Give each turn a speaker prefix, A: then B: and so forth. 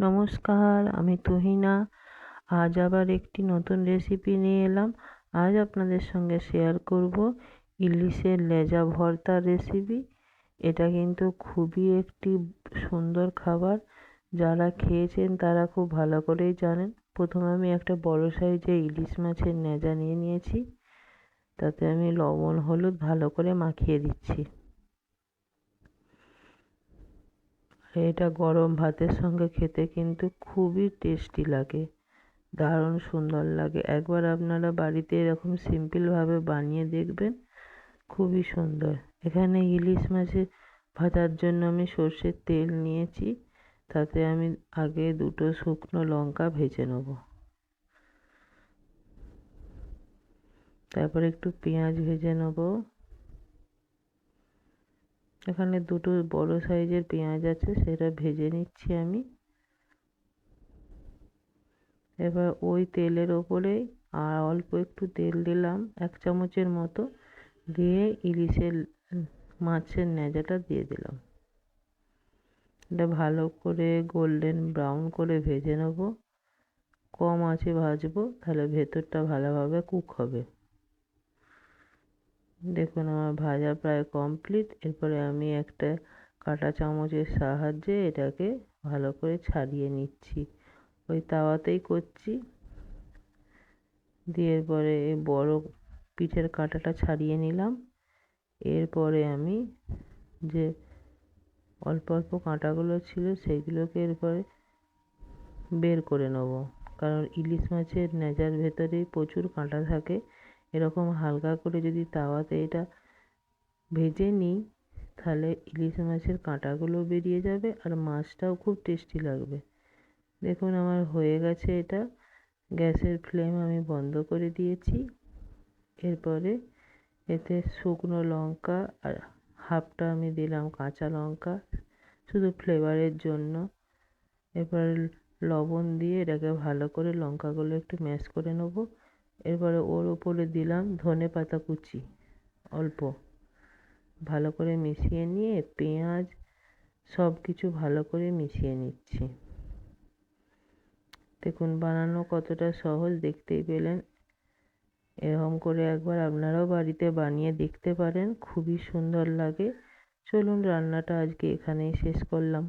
A: নমস্কার, আমি তুহিনা। আজ আবার একটি নতুন রেসিপি নিয়ে এলাম। আজ আপনাদের সঙ্গে শেয়ার করব ইলিশের লেজা ভর্তার রেসিপি এটা কিন্তু খুবই একটি সুন্দর খাবার। যারা খেয়েছেন তারা খুব ভালো করেই জানেন। প্রথমে আমি একটা বড় সাইজের ইলিশ মাছের লেজা নিয়ে নিয়েছি। তাতে আমি লবণ, হলুদ ভালো করে মাখিয়ে দিচ্ছি। এটা গরম ভাতের সঙ্গে খেতে কিন্তু খুবই টেস্টি লাগে। দারুণ সুন্দর লাগে। একবার আপনারা বাড়িতে এরকম সিম্পলভাবে বানিয়ে দেখবেন, খুবই সুন্দর। এখানে ইলিশ মাছের ভাজার জন্য আমি সর্ষের তেল নিয়েছি, তাতে আমি আগে দুটো শুকনো লঙ্কা ভেজে নেব। তারপর একটু পেঁয়াজ ভেজে নেব। এখানে দুটো বড় সাইজের পেঁয়াজ আছে, সেটা ভেজে নিচ্ছি আমি। এবার ওই তেলের ওপরে আর অল্প একটু তেল দিলাম, এক চামচের মতো দিয়ে ইলিশের মাছের ন্যাজাটা দিয়ে দিলাম। এটা ভালো করে গোল্ডেন ব্রাউন করে ভেজে নেব। কম আঁচে ভাজবো, তাহলে ভেতরটা ভালোভাবে কুক হবে। দেখুন, আমার ভাজা প্রায় কমপ্লিট এরপরে আমি একটা কাঁটা চামচের সাহায্যে এটাকে ভালো করে ছাড়িয়ে নিচ্ছি। ওই তাওয়াতেই করছি। দিয়ে এরপরে বড় পিঠের কাঁটাটা ছাড়িয়ে নিলাম। এরপরে আমি যে অল্প অল্প কাঁটাগুলো ছিল সেইগুলোকে এরপরে বের করে নেব। কারণ ইলিশ মাছের নেজার ভেতরেই প্রচুর কাঁটা থাকে। এরকম হালকা করে যদি তাওয়াতে এটা ভেজে নিই, তাহলে ইলিশ মাছের কাঁটাগুলো বেরিয়ে যাবে আর মাছটাও খুব টেস্টি লাগবে। দেখুন আমার হয়ে গেছে এটা। গ্যাসের ফ্লেম আমি বন্ধ করে দিয়েছি। এরপরে এতে শুকনো লঙ্কা আর হাফটা আমি দিলাম কাঁচা লঙ্কা, শুধু ফ্লেভারের জন্য। এরপর লবণ দিয়ে এটাকে ভালো করে লঙ্কাগুলো একটু ম্যাশ করে নেব। এরপরে ওর উপরে দিলাম ধনে পাতা কুচি, অল্প। ভালো করে মিশিয়ে নিয়ে পেঁয়াজ সব কিছু ভালো করে মিশিয়ে নিচ্ছি। দেখুন বানানো কতটা সহজ, দেখতেই পেলেন। এরকম করে একবার আপনারাও বাড়িতে বানিয়ে দেখতে পারেন, খুবই সুন্দর লাগে। চলুন রান্নাটা আজকে এখানেই শেষ করলাম।